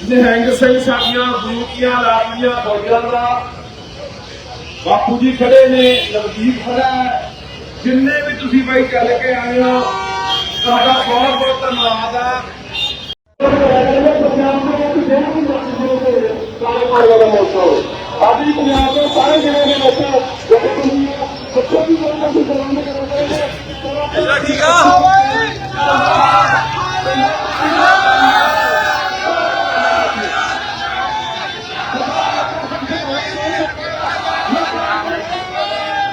ਨਿਹੰਗ ਸਿੰਘ ਸਾਡੀਆਂ ਬੂਟੀਆਂ ਲਾਲੀਆਂ ਬੋਲੀਆਂ ਦਾ ਬਾਪੂ ਜੀ ਖੜੇ ਨੇ ਨਵਦੀਪ ਖੜਾ ਹੈ ਜਿੰਨੇ ਵੀ ਤੁਸੀਂ ਬਾਈ ਚੱਲ ਕੇ ਆਏ ਹੋ ਤੁਹਾਡਾ ਬਹੁਤ ਬਹੁਤ ਧੰਨਵਾਦ ਹੈ ਆਦੀ ਪੰਜਾਬ ਦੇ ਸਾਰੇ ਜ਼ਿਲ੍ਹੇ ਦੇ ਲੋਕ ਜਿਹੜੇ ਤੁਸੀਂ ਸੱਚੋ ਦੀ ਗੱਲ ਨੂੰ ਸਲਾਮ ਕਰੋਗੇ ਠੀਕ ਆ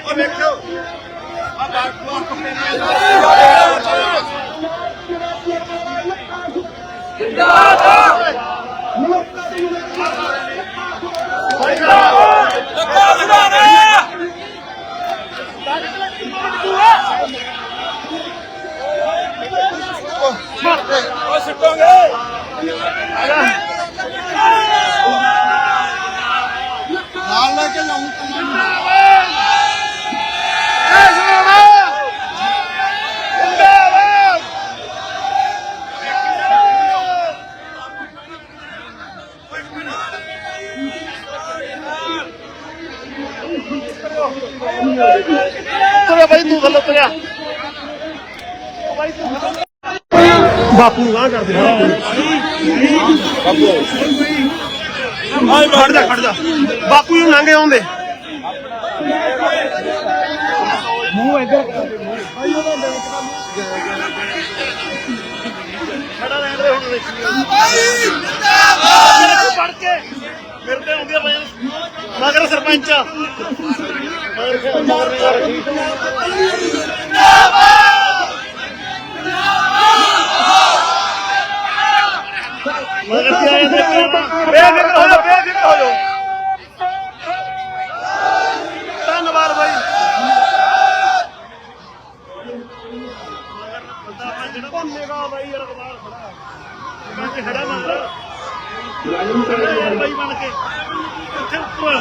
ਉਹ ਵੇਖੋ ਆ ਬਾਤ ਨੂੰ ਆਪਣੇ ਸੁੱਟੋਗੇ ਨਾਲ ਲੈ ਕੇ ਲਾਉਂ ਤੁਰਿਆ ਬਾਈ ਤੂੰ ਥੱਲੇ ਤੁਰਿਆ। ਬਾਪੂ ਨੂੰ ਗਾਂ ਕਰਦੇ ਬਾਪੂ। ਖੜ ਜਾ ਖੜ ਜਾ। ਬਾਪੂ ਨੂੰ ਲੰਘੇ ਆਉਂਦੇ। ਮੂੰਹ ਇੱਧਰ। ਖੜਾ ਰਹਿਣ ਦੇ ਹੁਣ ਵੇਖੀ ਮੇਰੇ ਕੋਲ ਪੜ ਕੇ ਮੇਰੇ ਤੇ ਆਉਂਦੀ ਆ। ਬਾਈ ਮਗਰ ਸਰਪੰਚ ਮਗਰ ਮਗਰ ਮਗਰ ਕੀ ਆਇਆ ਦੇਖੋ ਬੇਫਿਕਰ ਹੋ ਜਾ ਬੇਫਿਕਰ ਹੋ ਜਾ ਧੰਨਵਾਦ ਬਾਈ। ਧੰਨੇਗਾ ਬਾਈ। ਯਾਰ ਬਾਹਰ ਖੜਾ ਮੈਂ ਕਿ ਖੜਾ ਮੰਨ ਬਾਈ ਬਣ ਕੇ ਇੱਥੇ ਉੱਪਰ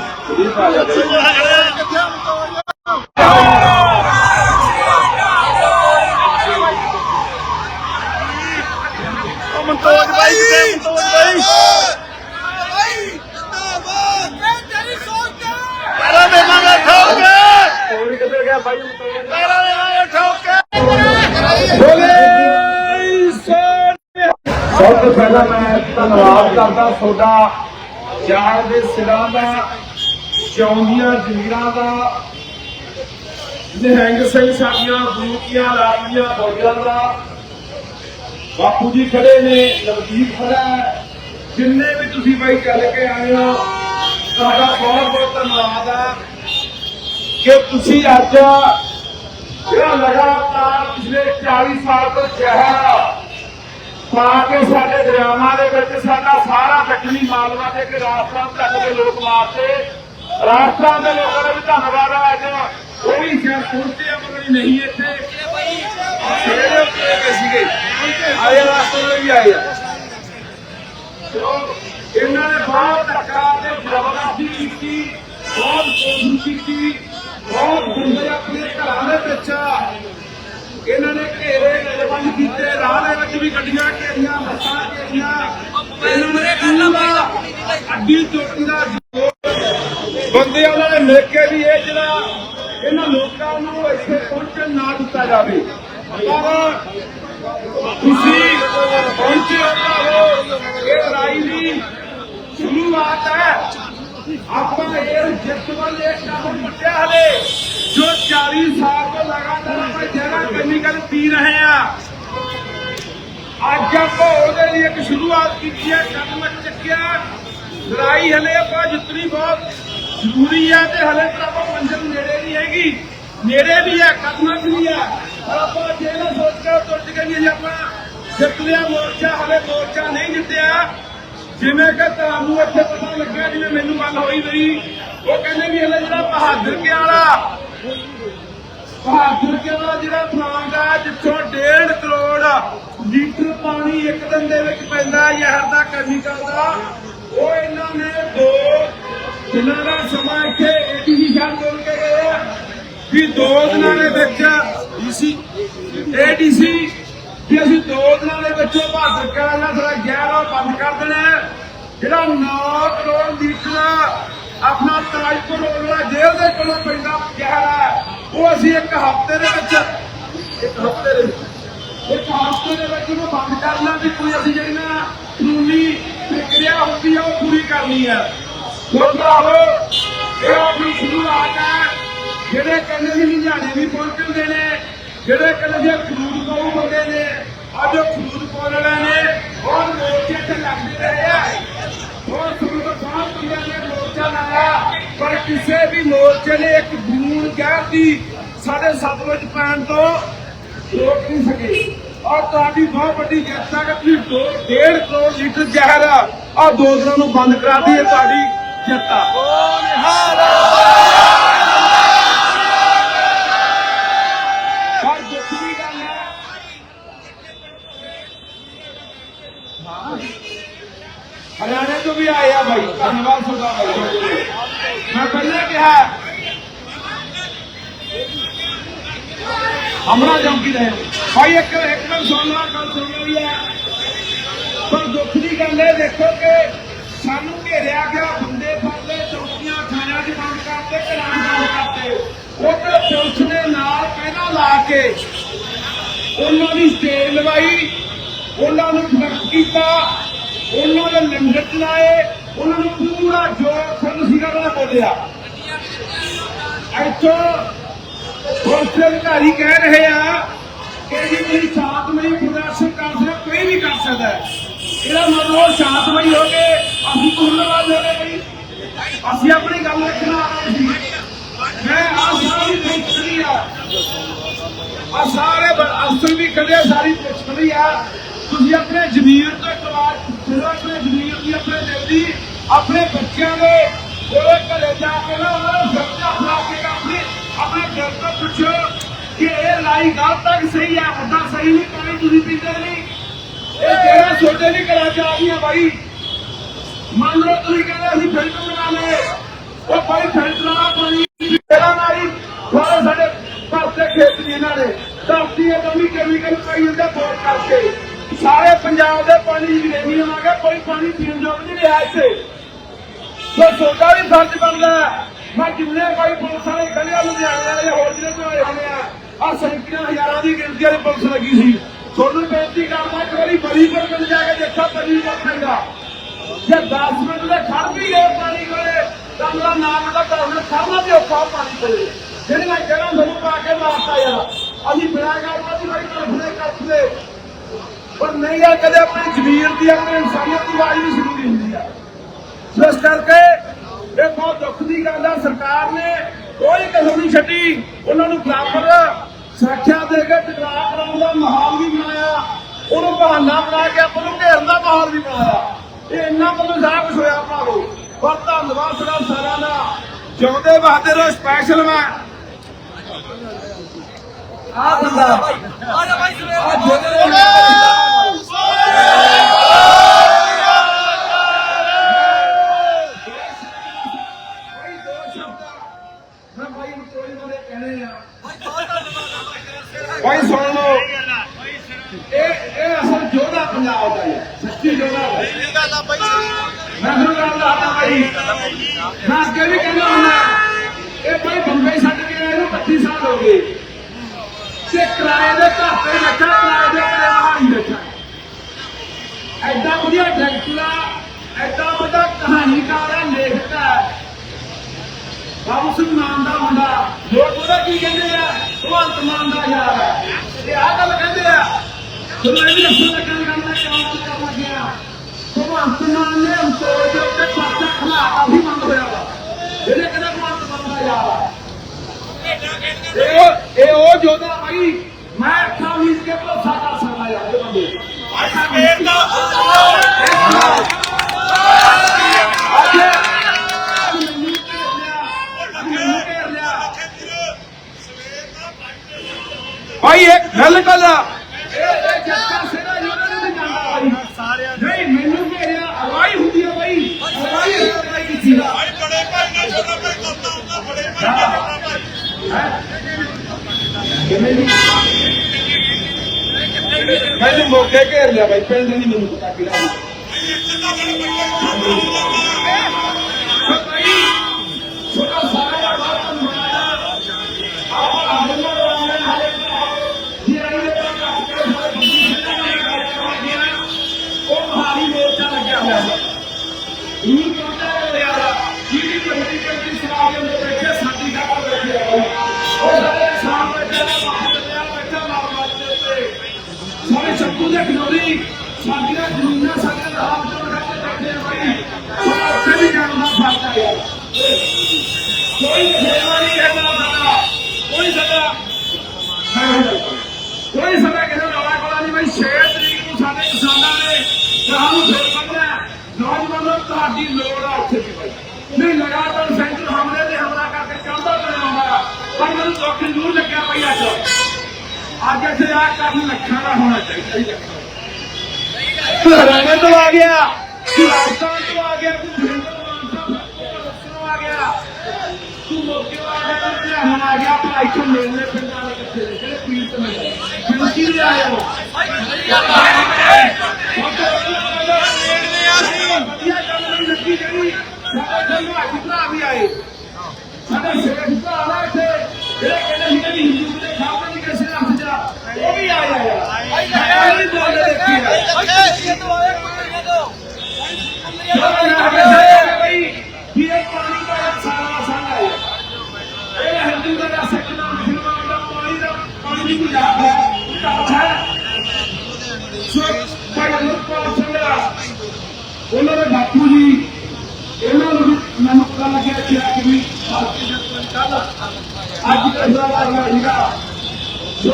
ਉਹ ਮਨਤੋਜ ਬਾਈ ਕਿੱਥੇ ਮਨਤੋਜ ਬਾਈ ਪੈਰਾਂ ਦੇ ਮੰਗਾ ਠੋਕ ਕੇ ਕੋਈ ਕਿੱਧਰ ਗਿਆ ਬਾਈ ਪੈਰਾਂ ਦੇ ਮੰਗਾ ਠੋਕ ਕੇ ਸਭ ਤੋਂ ਪਹਿਲਾਂ ਮੈਂ ਧੰਨਵਾਦ ਕਰਦਾ ਤੁਹਾਡਾ। ਚਾਰ ਦੇ ਸਿਰਾਂ ਦਾ ਚੌਂਦੀਆਂ ਜ਼ਮੀਰਾਂ ਦਾ। ਨਿਹੰਗ ਸਿੰਘ ਸਾਡੀਆਂ ਬੂਟੀਆਂ ਲਾਲੀਆਂ ਬੋਲੀਆਂ ਦਾ। ਬਾਪੂ ਜੀ ਖੜੇ ਨੇ, ਨਵਦੀਪ ਖੜਾ ਜਿੰਨੇ ਵੀ ਤੁਸੀਂ ਬਾਈ ਚੱਲ ਕੇ ਆਏ ਹੋ, ਤੁਹਾਡਾ ਬਹੁਤ ਬਹੁਤ ਧੰਨਵਾਦ ਹੈ। ਕਿ ਤੁਸੀਂ ਅੱਜ ਜਿਹੜਾ ਲਗਾਤਾਰ ਪਿਛਲੇ 40 ਸਾਲ ਤੋਂ ਸ਼ਹਿਰ ਪਾ ਕੇ ਸਾਡੇ ਦਰਿਆਵਾਂ ਦੇ ਵਿੱਚ ਸਾਡਾ ਸਾਰਾ ਦੱਖਣੀ ਮਾਲਵਾ ਤੇ ਕਿ ਰਾਜਸਥਾਨ ਤੱਕ ਦੇ ਲੋਕ ਮਾਰਤੇ ਰਾਜਸਥਾਨ ਦੇ ਲੋਕਾਂ ਦਾ ਵੀ ਧੰਨਵਾਦ ਹੈ ਅੱਜ ਕੋਈ ਸ਼ਹਿਰ ਪਹੁੰਚੇ ਮਗਰ ਨਹੀਂ ਇੱਥੇ। ਸਵੇਰੇ ਉੱਤੇ ਗਏ ਸੀਗੇ। ਆਏ ਰਾਸਤੇ ਵੀ ਆਏ ਆ। ਇਹਨਾਂ ਨੇ ਬਹੁਤ ਧੱਕਾ ਤੇ ਜ਼ਬਰਦਸਤੀ ਕੀਤੀ, ਬਹੁਤ ਕੋਸ਼ਿਸ਼ ਕੀਤੀ, ਬਹੁਤ ਬੰਦੇ ਆਪਣੇ ਘਰਾਂ ਦੇ ਵਿੱਚ ਇਹਨਾਂ ਨੇ ਘੇਰੇ ਨਜ਼ਰਬੰਦ ਕੀਤੇ ਰਾਹ ਦੇ ਵਿੱਚ ਵੀ ਗੱਡੀਆਂ ਘੇਰੀਆਂ ਬੱਸਾਂ ਘੇਰੀਆਂ। ਇਹਨਾਂ ਨੇ ਪੂਰਾ ਅੱਡੀ ਚੋਟੀ ਦਾ ਬੰਦੇ ਉਹਨਾਂ ਨੇ ਮਿਲ ਕੇ ਵੀ ਇਹ ਜਿਹੜਾ ਇਹਨਾਂ ਲੋਕਾਂ ਨੂੰ ਇੱਥੇ ਪਹੁੰਚਣ ਨਾ ਦਿੱਤਾ ਜਾਵੇ। ਪਰ ਤੁਸੀਂ ਪਹੁੰਚੇ ਹੋ ਇਹ ਲੜਾਈ ਦੀ ਸ਼ੁਰੂਆਤ ਹੈ। ਆਪਾਂ ਇਹ ਜਿੱਤ ਵੱਲ ਇਹ ਕਦਮ ਪੁੱਟਿਆ ਹਲੇ। ਜੋ 40 ਸਾਲ ਤੋਂ ਲਗਾਤਾਰ ਆਪਾਂ ਜਗ੍ਹਾ ਕੈਮੀਕਲ ਪੀ ਰਹੇ ਆ। ਅੱਜ ਆਪਾਂ ਉਹਦੇ ਲਈ ਇੱਕ ਸ਼ੁਰੂਆਤ ਕੀਤੀ ਹੈ ਕਦਮ ਚੱਕਿਆ। ਲੜਾਈ ਹਲੇ ਆਪਾਂ ਜਿੱਤਣੀ ਬਹੁਤ ਜ਼ਰੂਰੀ ਹੈ ਤੇ ਹਲੇ ਤਾਂ ਆਪਾਂ ਮੰਜ਼ਿਲ ਨੇੜੇ ਨਹੀਂ ਹੈਗੀ। ਨੇੜੇ ਵੀ ਹੈ ਕਦਮਾਂ ਵੀ ਹੈ ਪਰ ਆਪਾਂ ਜੇ ਨਾ ਸੋਚ ਕੇ ਟੁੱਟ ਗਏ ਜੀ ਆਪਾਂ ਜਿੱਤ ਲਿਆ, ਮੋਰਚਾ ਹਲੇ ਮੋਰਚਾ ਨਹੀਂ ਜਿੱਤਿਆ। ਜਿਵੇਂ ਕਿ ਤੁਹਾਨੂੰ ਇੱਥੇ ਪਤਾ ਲੱਗਿਆ, ਜਿਵੇਂ ਮੈਨੂੰ ਗੱਲ ਹੋਈ ਮੇਰੀ ਉਹ ਕਹਿੰਦੇ ਵੀ ਹਲੇ ਜਿਹੜਾ ਬਹਾਦਰ ਕੇ ਵਾਲਾ? ਬਹਾਦਰ ਕੇ ਵਾਲਾ ਜਿਹੜਾ ਪਲਾਂਟ ਆ ਜਿੱਥੋਂ 1.5 ਕਰੋੜ ਲੀਟਰ ਪਾਣੀ ਇੱਕ ਦਿਨ ਦੇ ਵਿੱਚ ਪੈਂਦਾ ਜ਼ਹਿਰ ਦਾ ਕੈਮੀਕਲ ਦਾ, ਉਹ ਇਹਨਾਂ ਨੇ ਦੋ ਦਿਨਾਂ ਦਾ ਸਮਾਂ ਇੱਥੇ ਏਡੀਸੀ ਸਾਹਿਬ ਬੋਲ ਕੇ ਗਏ ਵੀ ਦੋ ਦਿਨਾਂ ਦੇ ਵਿੱਚ ਡੀਸੀ ਏਡੀਸੀ ਕਿ ਅਸੀਂ ਦੋ ਦਿਨਾਂ ਦੇ ਵਿੱਚ ਉਹ ਭਾਦਰ ਕਰਾਂਗਾ ਸਾਡਾ ਗੈਰ ਬੰਦ ਕਰ ਦੇਣਾ ਜਿਹੜਾ 9 ਕਰੋੜ ਲੀਟਰ ਆਪਣਾ ਤਾਜਪੁਰ ਵਾਲਾ ਜੇਲ੍ਹ ਦੇ ਕੋਲੋਂ ਪੈਂਦਾ ਜ਼ਹਿਰ ਹੈ, ਉਹ ਅਸੀਂ ਇੱਕ ਹਫ਼ਤੇ ਦੇ ਵਿੱਚ ਇੱਕ ਹਫ਼ਤੇ ਦੇ ਵਿੱਚ ਇੱਕ ਹਫ਼ਤੇ ਦੇ ਵਿੱਚ ਉਹਨੂੰ ਬੰਦ ਕਰਨਾ ਵੀ ਕੋਈ ਅਸੀਂ ਜਿਹੜੀ ਨਾ ਕਾਨੂੰਨੀ ਪ੍ਰਕਿਰਿਆ ਹੁੰਦੀ ਹੈ ਉਹ ਪੂਰੀ ਕਰਨੀ ਹੈ ਸੋ ਇਹ ਆਪਣੀ ਸ਼ੁਰੂਆਤ ਹੈ, ਜਿਹੜੇ ਕਹਿੰਦੇ ਸੀ ਲੁਧਿਆਣੇ ਵੀ ਪਹੁੰਚਦੇ ਨੇ ਜਿਹੜੇ ਕਹਿੰਦੇ ਸੀ ਖਰੂਦ ਪਾਉ ਬੰਦੇ ਨੇ, ਅੱਜ ਉਹ ਖਰੂਦ ਪਾਉਣ ਵਾਲੇ ਨੇ ਹੋਰ ਮੋਰਚੇ ਤੇ ਲੱਗਦੇ ਰਹੇ ਆ। ਹੋਰ ਖਰੂਦ ਬਹੁਤ ਬੰਦਿਆਂ ਨੇ ਮੋਰਚਾ ਲਾਇਆ। ਪਰ ਕਿਸੇ ਵੀ ਮੋਰਚੇ ਨੇ ਇੱਕ ਬੂੰਦ ਕਹਿ ਦੀ ਸਾਡੇ ਸਤਲੁਜ ਪੈਣ ਤੋਂ ਰੋਕ ਨਹੀਂ ਸਕੇ। ਔਰ ਤੁਹਾਡੀ ਬਹੁਤ ਵੱਡੀ ਜਿੱਤ ਹੈ ਕਿ ਤੁਸੀਂ ਦੋ ਡੇਢ ਕਰੋੜ ਲੀਟਰ ਜ਼ਹਿਰ ਆ। ਦੋ ਦਿਨਾਂ ਨੂੰ ਬੰਦ ਕਰਾ ਦਈਏ ਤੁਹਾਡੀ ਜਿੱਤ ਆ। ਪਰ ਦੁੱਖ ਦੀ ਗੱਲ ਹੈ ਹਾਂ। ਹਰਿਆਣੇ ਤੋਂ ਵੀ ਆਏ ਆ ਭਾਈ ਧੰਨਵਾਦ ਤੁਹਾਡਾ ਭਾਈ ਮੈਂ ਪਹਿਲਾਂ ਕਿਹਾ ਹਮਰਾ ਚੌਂਕੀ ਰਹੇ ਭਾਈ ਇੱਕ ਇੱਕ ਮਿੰਟ ਸੁਣ ਲਾ, ਗੱਲ ਸੁਣ ਲਈ ਹੈ ਪਰ ਦੁੱਖ ਦੀ ਗੱਲ ਇਹ ਦੇਖੋ ਕਿ ਸਾਨੂੰ ਘੇਰਿਆ ਗਿਆ ਬੰਦੇ ਫੜਦੇ ਚੌਕੀਆਂ ਥਾਣਿਆਂ 'ਚ ਬੰਦ ਕਰਤੇ ਘਰਾਂ 'ਚ ਬੰਦ ਕਰਤੇ ਉੱਧਰ ਪੁਲਿਸ ਨੇ ਨਾਲ ਪਹਿਲਾਂ ਲਾ ਕੇ ਉਹਨਾਂ ਦੀ ਸਟੇਜ ਲਵਾਈ। ਉਹਨਾਂ ਨੂੰ ਫ਼ਰਕ ਕੀਤਾ ਉਹਨਾਂ ਦੇ ਲੰਗਰ ਚਲਾਏ ਉਹਨਾਂ ਨੂੰ ਪੂਰਾ ਜੋਰ ਖੁੱਲ ਸੀਗਾ ਉਹਨਾਂ ਬੋਲਿਆ। ਇੱਥੋਂ ਪੁਲਿਸ ਅਧਿਕਾਰੀ ਕਹਿ ਰਹੇ ਆ ਕਿ ਜੀ ਤੁਸੀਂ ਸ਼ਾਂਤਮਈ ਪ੍ਰਦਰਸ਼ਨ ਕਰ ਸਕਦੇ ਹੋ, ਕੋਈ ਵੀ ਕਰ ਸਕਦਾ ਹੈ। ਇਹਦਾ ਮਤਲਬ ਸ਼ਾਂਤਮਈ ਹੋ ਕੇ ਅਸੀਂ ਤੁਲਨਾਵਾਦ ਹੋ ਗਏ ਅਸੀਂ ਆਪਣੀ ਗੱਲ ਰੱਖਣਾ ਆ ਰਹੇ ਸੀ ਮੈਂ ਆ ਸਾਰੀ ਪੁੱਛਣੀ ਆ। ਆ ਸਾਰੇ ਬ- ਵੀ ਖੜੇ ਸਾਰੀ ਪੁੱਛਣੀ ਆ। ਤੁਸੀਂ ਆਪਣੇ ਜ਼ਮੀਰ ਤੋਂ ਇਤਵਾਰ ਜਦੋਂ ਆਪਣੇ ਜ਼ਮੀਰ ਦੀ, ਆਪਣੇ ਦਿਲ ਦੀ, ਆਪਣੇ ਬੱਚਿਆਂ ਦੇ ਕੋਲੇ ਘਰੇ ਜਾ ਕੇ ਨਾ ਉਹਨਾਂ ਨੂੰ ਸੱਚਾ ਬਣਾ ਕੇ ਆਪਣੇ ਆਪਣੇ ਦਿਲ ਤੋਂ ਪੁੱਛੋ ਕਿ ਇਹ ਲਾਈ ਗੱਲ ਤੱਕ ਸਹੀ ਹੈ ਹੁੰਦਾ ਸਹੀ ਨਹੀਂ ਪਾਣੀ ਤੁਸੀਂ ਪੀਂਦੇ ਨਹੀਂ। ਇਹ ਜਿਹੜਾ ਛੋਟੇ ਨਹੀਂ ਘਰਾਂ ਚ ਆ ਬਾਈ? ਮੰਨ ਲਓ ਤੁਸੀਂ ਕਹਿੰਦੇ ਅਸੀਂ ਫਿਲਟਰ ਲਗਾ ਲਏ, ਉਹ ਭਾਈ ਫਿਲਟਰ ਵਾਲਾ ਪਾਣੀ ਤੇਰਾ ਨਾਰੀ ਸਾਰੇ ਸਾਡੇ ਪਾਸੇ ਖੇਤ ਨੇ ਇਹਨਾਂ ਨੇ ਧਰਤੀ ਇਹ ਨਵੀਂ ਕੈਮੀਕਲ ਪਾਈ ਹੁੰਦਾ ਬੋਰ ਕਰਕੇ। ਸਾਰੇ ਪੰਜਾਬ ਦੇ ਪਾਣੀ ਦੀ ਰੇਮੀ ਆ ਗਿਆ ਕੋਈ ਪਾਣੀ ਪੀਣ ਯੋਗ ਨਹੀਂ ਰਿਹਾ ਇੱਥੇ। ਸੋ ਤੁਹਾਡਾ ਵੀ ਫਰਜ਼ ਬਣਦਾ ਮੈਂ ਜਿੰਨੇ ਭਾਈ ਪੁਲਿਸ ਵਾਲੇ ਖੜੇ ਲੁਧਿਆਣੇ ਵਾਲੇ ਹੋਰ ਜਿਹੜੇ ਤੋਂ ਆਏ ਹੋਣੇ ਆ ਆ ਸੈਂਕੜਿਆਂ ਹਜ਼ਾਰਾਂ ਦੀ ਗਿਣਤੀ ਵਾਲੀ ਪੁਲਿਸ ਲੱਗੀ ਸੀ। ਤੁਹਾਨੂੰ ਬੇਨਤੀ ਕਰਦਾ, ਇੱਕ ਵਾਰੀ ਬਰੀਪੁਰ ਮਿਲ ਜਾ ਕੇ ਦੇਖੋ ਬਰੀਪੁਰ ਪੈਂਦਾ ਜੇ 10 ਮਿੰਟ ਦੇ ਖੜ ਵੀ ਗਏ ਪਾਣੀ ਕੋਲੇ, ਤਾਂ ਮੇਰਾ ਨਾਮ ਦਾ 10 ਖੜਨਾ ਵੀ ਔਖਾ ਪਾਣੀ ਕੋਲੇ। ਜਿਹੜੀ ਮੈਂ ਕਹਿਣਾ, ਤੁਹਾਨੂੰ ਪਾ ਕੇ ਮਾਰਤਾ ਯਾਰ। ਅਸੀਂ ਬਿਨਾਂ ਗੱਲ ਤੋਂ ਵੀ ਤਰਫਨੇ ਕਰਦੇ ਪਰ ਨਹੀਂ ਆ ਕਦੇ ਆਪਣੀ ਜ਼ਮੀਰ ਦੀ, ਆਪਣੀ ਇਨਸਾਨੀਅਤ ਦੀ ਆਵਾਜ਼ ਵੀ ਜ਼ਰੂਰੀ ਹੁੰਦੀ ਆ। ਇਸ ਕਰਕੇ ਇਹ ਬਹੁਤ ਦੁੱਖ ਦੀ ਗੱਲ ਆ। ਸਰਕਾਰ ਨੇ ਕੋਈ ਕਸਰ ਨਹੀਂ ਛੱਡੀ। ਉਹਨਾਂ ਨੂੰ ਬਰਾਬਰ ਸੁਰੱਖਿਆ ਦੇ ਕੇ ਟਕਰਾਅ ਕਰਾਉਣ ਦਾ ਮਾਹੌਲ ਵੀ ਬਣਾਇਆ। ਉਹਨੂੰ ਬਹਾਨਾ ਬਣਾ ਕੇ ਆਪਾਂ ਨੂੰ ਘੇਰਨ ਦਾ ਮਾਹੌਲ ਵੀ ਬਣਾਇਆ। ਇਹ ਇੰਨਾ ਕੁ ਸਾਰਾ ਕੁਝ ਹੋਇਆ ਭਰਾਵੋ। ਪਰ ਧੰਨਵਾਦ ਤੁਹਾਡਾ ਸਾਰਿਆਂ ਦਾ। ਜਿਉਂਦੇ ਵਾਸਤੇ ਸਪੈਸ਼ਲ ਮੈਂ। ਆ ਬੰਦਾ ਐਡਾ ਐਡਾ ਵੱਡਾ ਕਹਾਣੀਕਾਰ ਹੈ ਲੇਖਕ ਹੈ। ਬਾਬੂ ਸਿੰਘ ਮਾਨ ਦਾ ਮੁੰਡਾ ਲੋਕ ਉਹਦਾ ਕੀ ਕਹਿੰਦੇ ਆ? ਭਗਵੰਤ ਮਾਨ ਦਾ ਯਾਰ ਹੈ। ਇਹ ਆ ਗੱਲ ਕਹਿੰਦੇ ਆ। ਤੁਹਾਨੂੰ ਇਹ ਵੀ ਦੱਸਣ ਲੱਗਾ ਗੱਲ ਮੈਂ ਕਿਉਂ ਕਰਨ ਲੱਗਿਆ? ਭਗਵੰਤ ਮਾਨ ਨੇ ਅੰਤੋੜ ਦੇ ਉੱਤੇ ਖਲਾਤਾ ਵੀ ਬੰਦ ਹੋਇਆ ਵਾ। ਜਿਹੜੇ ਕਹਿੰਦੇ ਭਗਵੰਤ ਮਾਨ ਦਾ ਯਾਰ ਆ? ਇਹ ਉਹ- ਇਹ ਉਹ ਜੋਦਾ ਭਾਈ ਮੈਂ ਅੱਖਾਂ ਕੇ ਭਰੋਸਾ ਕਰ ਸਕਦਾ ਯਾਰ ਇਹ ਬੰਦੇ ¡Abierto! ਘੇਰ ਲਿਆ ਤੁਹਾਡੀ ਲੋੜ ਆ ਉੱਥੇ ਵੀ ਬਈ ਨਹੀਂ ਲਗਾਤਾਰ ਸੈਂਟਰ ਹਮਲੇ ਤੇ ਹਮਲਾ ਕਰਕੇ ਚਾਹੁੰਦਾ ਬਣਾਉਂਦਾ ਪਰ ਮੈਨੂੰ ਦੁੱਖ ਜ਼ਰੂਰ ਲੱਗਿਆ ਪਈ ਅੱਜ ਅੱਜ ਇੱਥੇ ਆ ਕਰਨ ਲੱਖਾਂ ਦਾ ਹੋਣਾ ਚਾਹੀਦਾ ਹਰਿਆਣੇ ਤੋਂ ਆ ਗਿਆ। ਰਾਜਸਥਾਨ ਤੋਂ ਆ ਗਿਆ ਤੂੰ ਹਿੰਦੁਸਤਾਨ ਤੋਂ ਆ ਗਿਆ ਤੂੰ ਮੌਕੇ ਆ ਗਿਆ ਤੂੰ ਹਰਿਆਣਾ ਆ ਗਿਆ ਆਪਾਂ ਇੱਥੋਂ ਮਿਲਨੇ ਪਿੰਡਾਂ ਦੇ ਕਿੱਥੇ ਨੇ ਜਿਹੜੇ ਪੀਰ ਤੇ ਮਿਲਦੇ ਕਿਉਂਕਿ ਨਹੀਂ ਆਏ ਹੋ ਵਧੀਆ ਗੱਲ ਨਹੀਂ ਲੱਗੀ ਜਿਹੜੀ ਸਾਡੇ ਕੋਲ ਅੱਜ ਭਰਾ ਵੀ ਆਏ ਸਾਡੇ ਸ਼ੇਖ ਭਰਾ ਨਾ ਇੱਥੇ ਜਿਹੜੇ ਕਹਿੰਦੇ ਸੀ ਕਿ ਹਿੰਦੂ ਦੇ ਖਾਤੇ ਨਹੀਂ ਕਿਸੇ ਹੱਥ ਜਾ ਉਹ ਵੀ ਆਏ ਆ। ਨਹੀਂ ਬੋਲਦੇ ਦੇਖੀ ਆ ਇਹ ਪਾਣੀ ਦਾ ਸਾਰਾ ਸਾਰਾ ਹੈ। ਇਹ ਹਿੰਦੂ ਦਾ ਸਿੱਖ ਦਾ ਮੁਸਲਮਾਨ ਦਾ ਪਾਣੀ ਦਾ ਪਾਣੀ ਦੀ ਯਾਦ ਹੈ। ਉਹਨਾਂ ਦੇ ਬਾਪੂ ਜੀ ਇਹਨਾਂ ਨੂੰ ਮੈਨੂੰ ਪਤਾ ਲੱਗਿਆ ਕਿ ਅੱਜ ਵੀ ਅੱਜ ਦਾ ਸਾਰਾ ਸੀਗਾ ਸੋ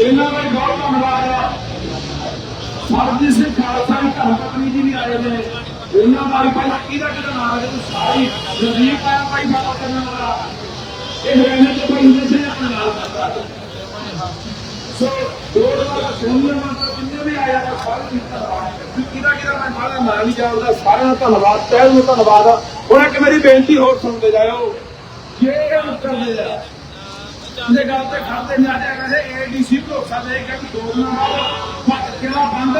ਇਹਨਾਂ ਦਾ ਬਹੁਤ ਧੰਨਵਾਦ ਆ। ਸਰਬਜੀਤ ਸਿੰਘ ਖਾਲਸਾ ਦੀ ਧਰਮ ਪਤਨੀ ਜੀ ਵੀ ਆਏ ਨੇ। ਇਹਨਾਂ ਦਾ ਵੀ ਪਹਿਲਾਂ ਕਿਹਦਾ ਕਿਹਦਾ ਨਾਮ ਹੈ ਤੁਸੀਂ ਸਾਰੀ ਰਜੀਵ ਆਇਆ ਭਾਈ ਬਾਬਾ ਕਰਨ ਵਾਲਾ ਇਹ ਰਹਿਣੇ ਤੇ ਭਾਈ ਹੁੰਦੇ ਸੀ ਆਪਣੇ ਨਾਲ ਸੋ, ਦੋ ਵਾਲਾ ਸੋਨੀਆ ਮਾਤਾ ਜਿੰਨੇ ਵੀ ਆਇਆ ਤਾਂ ਸਾਰੇ ਦੀ ਕਿਹਦਾ ਕਿਹਦਾ ਮੈਂ ਬਾਹਲਾ ਨਾਂ ਨਹੀਂ ਜਾਣਦਾ, ਸਾਰਿਆਂ ਦਾ ਧੰਨਵਾਦ, ਤਹਿ ਧੰਨਵਾਦ ਹੁਣ ਇੱਕ ਮੇਰੀ ਬੇਨਤੀ ਹੋਰ ਸੁਣਦੇ ਜਾਇਓ। ਜੇ ਇਹ ਕਰਦੇ ਜਾ ਉਹਦੇ ਗੱਲ ਤੇ ਖੜਦੇ ਨੇ ਆਜਾ ਕਹਿੰਦੇ ਏਡੀਸੀ ਭਰੋਸਾ ਦੇ ਕੇ ਵੀ ਦੋ ਦਿਨਾਂ ਬਾਅਦ ਕਿਹੜਾ ਬੰਦ।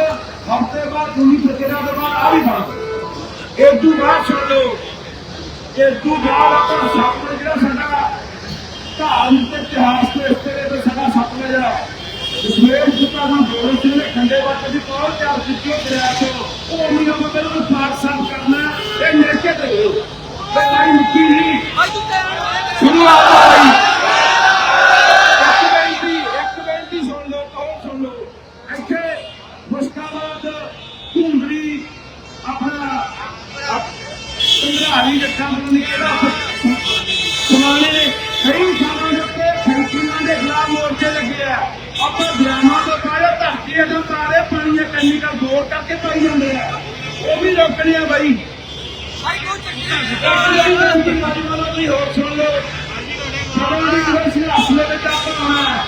ਹਫ਼ਤੇ ਬਾਅਦ ਦੁਨੀ ਫਕੇਰਾ ਦੇ ਬਾਅਦ ਆ ਵੀ ਬੰਦ। ਇਹ ਤੋਂ ਬਾਅਦ ਸੁਣ ਲਓ। ਇਹ ਤੋਂ ਬਾਅਦ ਆਪਣਾ ਸਾਹਮਣੇ ਜਿਹੜਾ ਸਾਡਾ ਧਾਰਮਿਕ ਤੇ ਇਤਿਹਾਸ ਦੇ ਤੇਰੇ ਤੇ ਸਾਡਾ ਸਤਲੁਜ ਜਿਹੜਾ ਜਸਮੇਰ ਸੁੱਕਾ ਨੂੰ ਗੋਲ ਸਿੰਘ ਨੇ ਖੰਡੇ ਵਾਟ ਦੀ ਪੌੜ ਤਿਆਰ ਕੀਤੀ ਦਰਿਆ ਤੋਂ। ਉਹ ਨਹੀਂ ਉਹ ਨੂੰ ਪਾਕ ਸਾਫ਼ ਕਰਨਾ ਇਹ ਨੇਕੇ ਤੇ ਤੇ ਨਹੀਂ ਮਿੱਟੀ ਨਹੀਂ ਸ਼ੁਰੂਆਤ ਹੋਈ ਜੱਟਾਂ ਨੂੰ ਨਹੀਂ ਕਿਹੜਾ ਸਮਾਣੇ ਕਈ ਥਾਵਾਂ ਦੇ ਉੱਤੇ ਫੈਕਟਰੀਆਂ ਦੇ ਖਿਲਾਫ ਮੋਰਚੇ ਲੱਗੇ ਆ। ਆਪਾਂ ਬਿਆਨਾਂ ਤੋਂ ਬਾਅਦ ਧਰਤੀ ਅਡੋਂ ਤਾਰੇ ਪਾਣੀ ਦੇ ਕੈਮੀਕਲ ਗੋਰ ਕਰਕੇ ਪਾਈ ਜਾਂਦੇ ਆ। ਉਹ ਵੀ ਰੋਕਣੇ ਆ ਬਾਈ। ਤੁਸੀਂ ਹੋਰ ਸੁਣ ਲਓ। ਸਾਡੀ ਯੂਨੀਵਰਸਿਟੀ ਅਸਲੇ ਵਿੱਚ ਆਪਾਂ ਆਉਣਾ।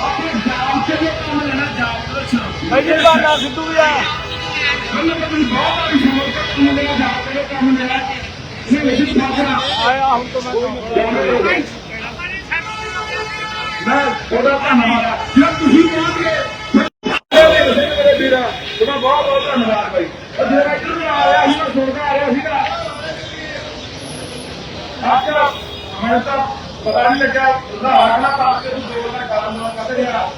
ਆਪਣੇ ਜਾਮ ਤੇ ਵੀ ਕੰਮ ਲੈਣਾ ਜਾਮ ਦਾ ਭਾਈ ਜੀ ਬਾਡਾ ਸਿੱਧੂ ਵੀ ਆ। ਮੈਨੂੰ ਬਹੁਤ ਵਾਰੀ ਸੁਣੋ ਕਿ ਤੁਹਾਨੂੰ ਮੇਰਾ ਜਾਮ ਤੇ ਕੰਮ ਲੈਣਾ ਆਇਆ ਹੁਣ ਤੋਂ ਮੈਂ ਮੈਂ ਤੁਹਾਡਾ ਧੰਨਵਾਦ ਜੇ ਤੁਸੀਂ ਪਹੁੰਚ ਗਏ ਮੇਰੇ ਵੀਰਾ ਤੁਹਾਡਾ ਬਹੁਤ ਬਹੁਤ ਧੰਨਵਾਦ ਭਾਈ ਜਿਹੜਾ ਇੱਧਰ ਨੂੰ ਆ ਰਿਹਾ ਸੀ ਮੈਂ ਸੁਣਦਾ ਆ ਰਿਹਾ ਸੀਗਾ ਆਖਰ ਮੈਂ ਤਾਂ ਪਤਾ ਨਹੀਂ ਲੱਗਾ ਉਹਦਾ ਆਗਲਾ ਪਾਸੇ ਨੂੰ ਦੋ ਦਾ ਕਾਰਨ ਨਾ ਕੱਢ ਰਿਹਾ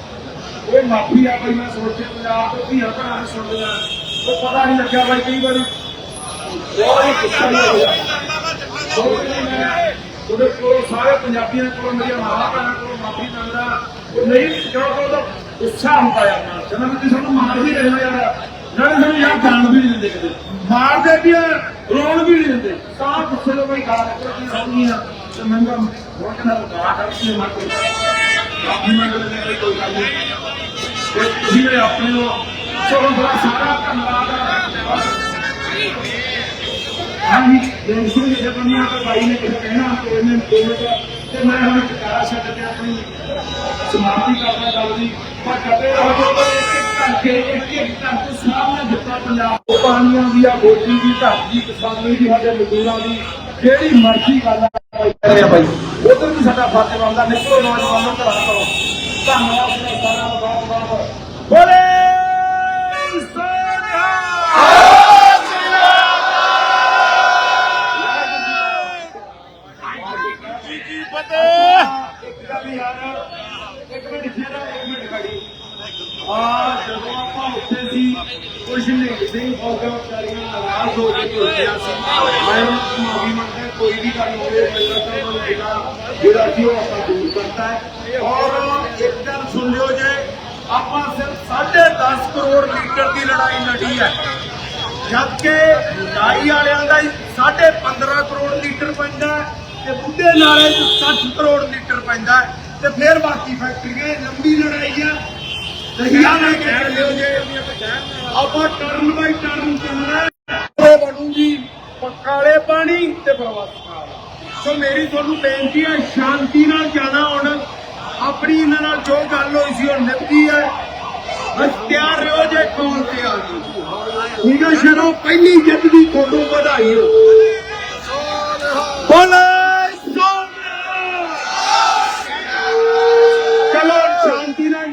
ਉਹ ਮਾਫੀ ਆ ਭਾਈ ਮੈਂ ਸੋਚੇ ਪੰਜਾਬ ਤੋਂ ਵੀ ਹੱਥਾਂ ਨਾਲ ਸੁਣ ਲਿਆ ਉਹ ਪਤਾ ਨਹੀਂ ਲੱਗਿਆ ਭਾਈ ਕਈ ਵਾਰੀ ਬਹੁਤ ਹੀ ਗੁੱਸਾ ਹੋਇਆ ਉਹਦੇ ਕੋਲ ਸਾਰੇ ਪੰਜਾਬੀਆਂ ਕੋਲ ਮੇਰੀਆਂ ਮਾਵਾਂ ਭੈਣਾਂ ਕੋਲ ਮਾਫੀ ਮੰਗਦਾ ਉਹ ਨਹੀਂ ਕਿਉਂਕਿ ਉਹਦਾ ਗੁੱਸਾ ਹੁੰਦਾ ਯਾਰ ਨਾਲ। ਕਹਿੰਦਾ ਤੁਸੀਂ ਸਾਨੂੰ ਮਾਰ ਵੀ ਰਹੇ ਹੋ ਯਾਰ। ਨਾਲੇ ਸਾਨੂੰ ਯਾਰ ਜਾਣ ਵੀ ਨਹੀਂ ਦਿੰਦੇ ਕਦੇ ਮਾਰਦੇ ਵੀ ਆ, ਰੋਣ ਵੀ ਨਹੀਂ ਦਿੰਦੇ। ਤਾਂ ਗੁੱਸੇ ਤੋਂ ਕੋਈ ਗਾਲ ਕੱਢੀ ਹੋਣੀ ਆ। ਤੇ ਮੈਂ ਤਾਂ ਮੋਟੇ ਨਾਲ ਗਾਲ ਕੱਢੀ ਮਾਰ ਕੋਈ ਮਾਫੀ ਮੰਗ ਲੈਂਦੇ ਕੋਈ ਗੱਲ ਨਹੀਂ। ਤੁਸੀਂ ਆਪਣੇ ਹੋ ਚਲੋ ਬੜਾ ਸਾਰਾ ਧੰਨਵਾਦ ਆ। ਹਾਂਜੀ ਦੇਸ਼ ਦੇ ਜਿਹੜੇ ਬੰਦਿਆਂ ਤੋਂ ਭਾਈ ਨੇ ਕੁਝ ਕਹਿਣਾ ਤੇ ਇਹਨੇ ਕੋਲ ਤੇ ਮੈਂ ਹੁਣ ਟਿਕਾਰਾ ਛੱਡ ਕੇ ਆਪਣੀ ਸਮਾਪਤੀ ਕਰਨਾ ਗੱਲ ਦੀ। ਪਰ ਕਰਦੇ ਰਹੋ ਜੋ ਇੱਕ ਕਰਕੇ, ਇੱਕ ਇੱਕ ਕਰਕੇ ਸਾਹਮਣੇ ਦਿੱਤਾ ਪੰਜਾਬ ਉਹ ਪਾਣੀਆਂ ਦੀ ਆ ਬੋਟੀ ਦੀ, ਧਰਤੀ ਕਿਸਾਨੀ ਦੀ, ਸਾਡੇ ਮਜ਼ਦੂਰਾਂ ਦੀ, ਜਿਹੜੀ ਮਰਜ਼ੀ ਗੱਲ ਆ, ਭਾਈ ਉਧਰ ਵੀ ਸਾਡਾ ਫਰਜ਼ ਬਣਦਾ, ਨਿਕਲੋ ਨੌਜਵਾਨੋ ਘਰਾਂ ਕਰੋ ਧੰਨਵਾਦ ਸਾਰਾ ਬਹੁਤ ਬਹੁਤ ਬੋਲੇ ਸੋਨਿਆ ਜੀ ਜੀ ਫਤਿਹ ਇੱਕ ਗੱਲ ਯਾਰ ਇੱਕ ਮਿੰਟ ਖੇੜਾ ਇੱਕ ਮਿੰਟ ਖੜੀ ਆ ਜਦੋਂ ਆਪਾਂ ਉੱਥੇ ਸੀ ਕੁਝ ਨਹੀਂ ਸਿੰਘ ਫੌਜਾਂ ਨਾਰਾਜ਼ ਹੋ ਕੇ ਤੁਰਦਿਆ ਸੀ। ਮੈਂ ਮਾਫੀ ਮੰਗਦਾ, ਕੋਈ ਵੀ ਗੱਲ ਹੋਵੇ ਮੇਰਾ ਤਾਂ ਮਨ ਜਿਹੜਾ ਜਿਹੜਾ ਸੀ ਉਹ ਆਪਾਂ ਦੂਰ ਕਰਤਾ ਹੈ। ਔਰ ਇੱਕ ਗੱਲ ਸੁਣ ਲਿਓ ਜੇ, ਆਪਾਂ ਸਿਰਫ 10.5 ਕਰੋੜ ਲੀਟਰ ਦੀ ਲੜਾਈ ਲੜੀ ਹੈ। ਜਦਕਿ ਡਾਈ ਵਾਲਿਆਂ ਦਾ 15.5 ਕਰੋੜ ਲੀਟਰ ਪੈਂਦਾ ਤੇ ਬੁੱਢੇ ਨਾਲੇ 'ਚ 60 ਕਰੋੜ ਲੀਟਰ ਪੈਂਦਾ ਤੇ ਫਿਰ ਬਾਕੀ ਫੈਕਟਰੀਆਂ, ਲੰਬੀ ਲੜਾਈ ਆ ਦਹੀਆ ਲੈ ਕੇ ਚੱਲਿਓ ਜੇ ਆਪਾਂ ਟਰਨ ਬਾਈ ਟਰਨ ਚੱਲਣਾ। ਹੈ। ਬਣੂਗੀ ਪਕਾਲੇ ਪਾਣੀ ਤੇ ਪ੍ਰਵਾਸਕਾਲ ਸੋ ਮੇਰੀ ਤੁਹਾਨੂੰ ਬੇਨਤੀ ਹੈ, ਸ਼ਾਂਤੀ ਨਾਲ ਜਾਣਾ ਹੁਣ। ਆਪਣੀ ਇਹਨਾਂ ਨਾਲ ਜੋ ਗੱਲ ਹੋਈ ਸੀ, ਉਹ ਨਿਭਦੀ ਹੈ। ਬਸ ਤਿਆਰ ਰਹੋ ਜੇ ਕੌਣ ਤੇ ਆ ਗਈ ਠੀਕ ਹੈ, ਸ਼ਰੋ, ਪਹਿਲੀ ਜਿੱਤ ਦੀ ਤੁਹਾਨੂੰ ਵਧਾਈ ਹੋ।